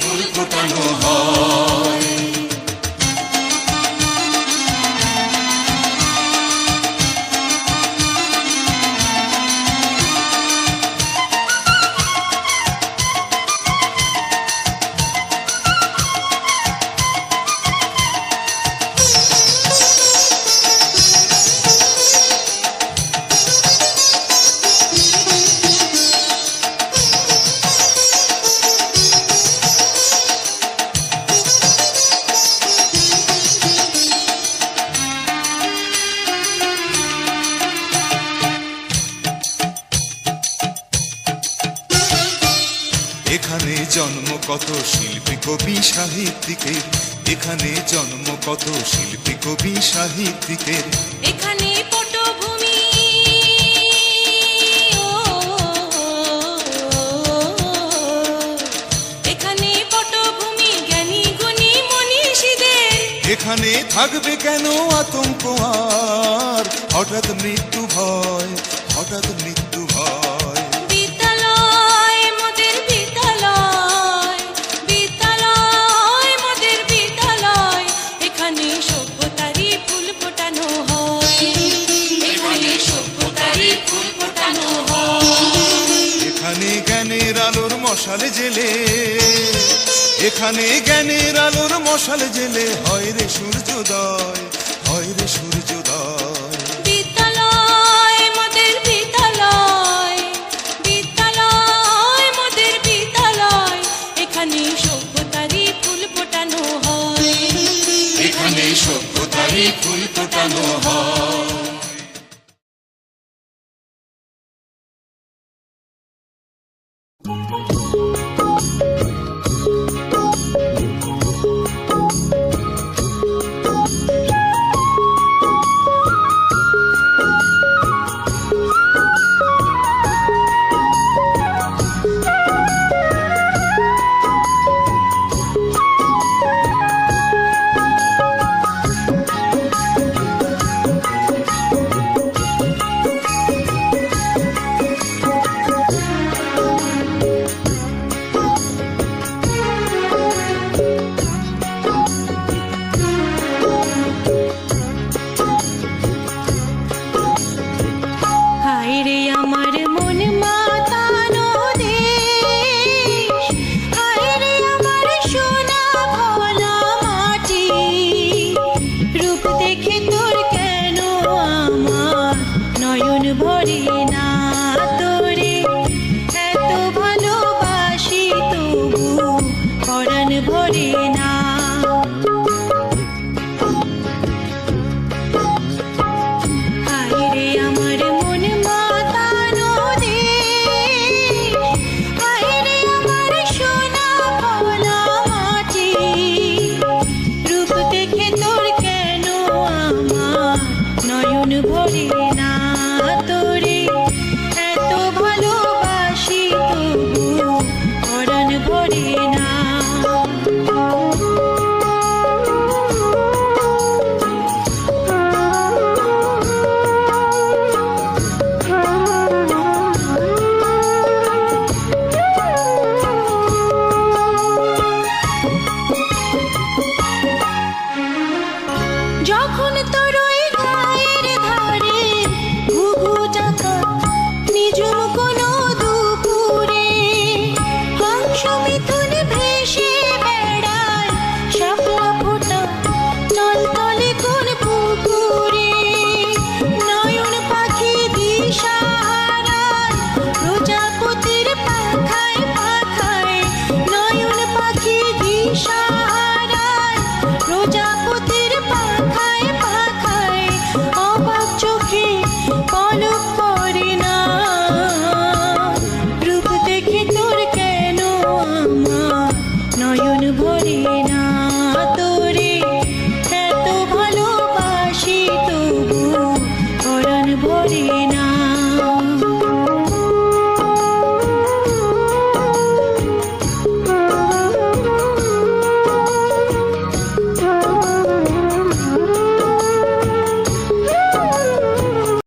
ফুল ফোটানো হয়। এখানে জন্ম কত শিল্পী কবি সাহিত্যিকের এখানে জন্ম কত শিল্পী কবি সাহিত্যিকের। এখানে পটভূমি এখানে পটভূমি জ্ঞানী গুণী মনীষীদের। এখানে থাকবে কেন আতঙ্ক আর? হঠাৎ মৃত্যু ভয় হঠাৎ মৃত্যু আলোর মশাল জেলে। এখানে জ্ঞানের আলোর মশাল জেলে। হয় রে সূর্যোদয় হয় রে সূর্যোদয়। বিদ্যালয় মোদের বিদ্যালয় বিদ্যালয় মোদের বিদ্যালয়। এখানে সভ্যতারই ফুল ফোটানো হয়। এখানে সভ্যতারই ফুল ফোটানো হয়।